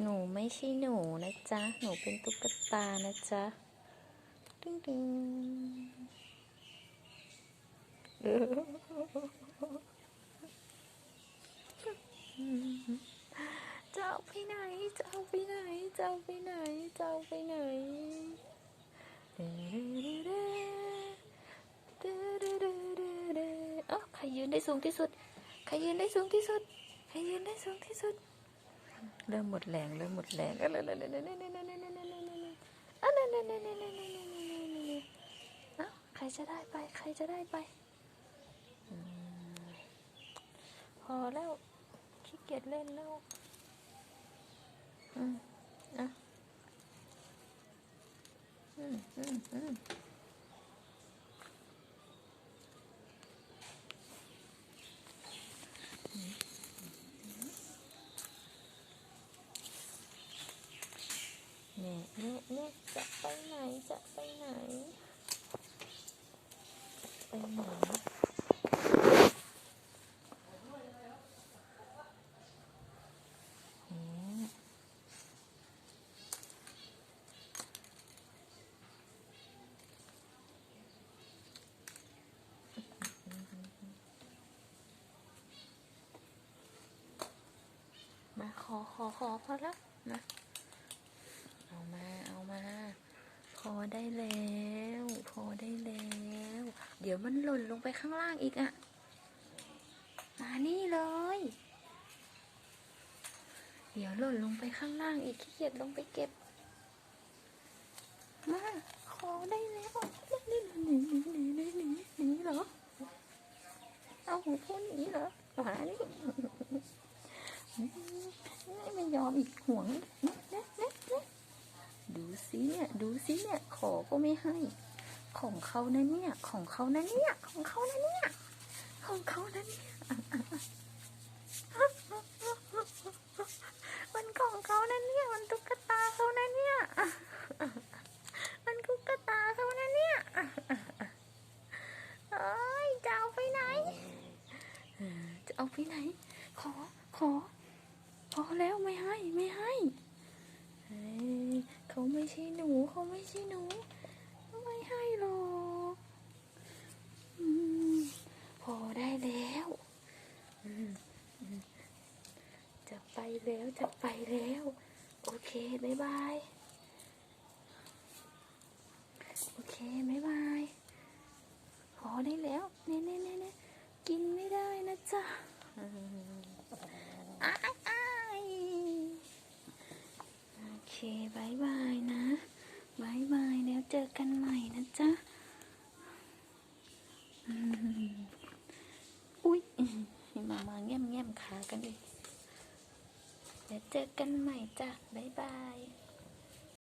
หนูไม่ใช่หนูนะจ๊ะ หนูเป็นตุ๊กตานะจ๊ะ ดึงดึงเออจะเอาไปไหน จะเอาไปไหน จะเอาไปไหน จะเอาไปไหนเอ้าใครยืนได้สูงที่สุด ใครยืนได้สูงที่สุด ใครยืนได้สูงที่สุด เริ่มหมดแรงเริ่มหมดแรงเอ้ยเอ้าใครจะได้ไปใครจะได้ไปอืมพอแล้วขี้เกียจเล่นแล้วอืมอะอืมอืมอืมเนี่ยเนี่ยเนี่ยจะไปไหน จะไปไหน ไปไหนอืมมาขอขอขอพอแล้วมาเอามา เอามา อได้แล้ว พอได้แล้ว เดี๋ยวมันหล่นลงไปข้างล่างอีกอะมานี่เลย เดี๋ยวหล่นลงไปข้างล่างอีกขี้เกียจลงไปเก็บ มา ขอได้แล้วนี่หนีหนีหนีหนีหนีหนีเหรอ เอาหูพูดหนีเหรอหมานี่ไม่ยอมอีกห่วงเนะเนะเนะเนะ ดูสิเนี่ย ดูสิเนี่ย ขอก็ไม่ให้ ของเขานะเนี่ย ของเขานะเนี่ย ของเขานะเนี่ย ของเขานะเนี่ยมันของเขานะเนี่ย มันตุ๊กตาเขานะเนี่ย มันตุ๊กตาเขานะเนี่ยเอ้ยจะเอาไปไหน จะเอาไปไหน ขอ ขอ พอแล้วไม่ให้ ไม่ให้ เขาไม่ใช่หนู เขาไม่ใช่หนู ไม่ให้หรอกอพอได้แล้วจะไปแล้วจะไปแล้ว โอเคบายบาย โอเคบายบายพอได้แล้วเน่เน่เน่เน่กินไม่ได้นะจ๊ะอืมอ้ายอ้าย โอเค บายบายนะบายบายแล้วเจอกันใหม่นะจ๊ะอุ๊ยมามาแง้มแง้มขากันอีกเดี๋ยวเจอกันใหม่จ้ะบายบาย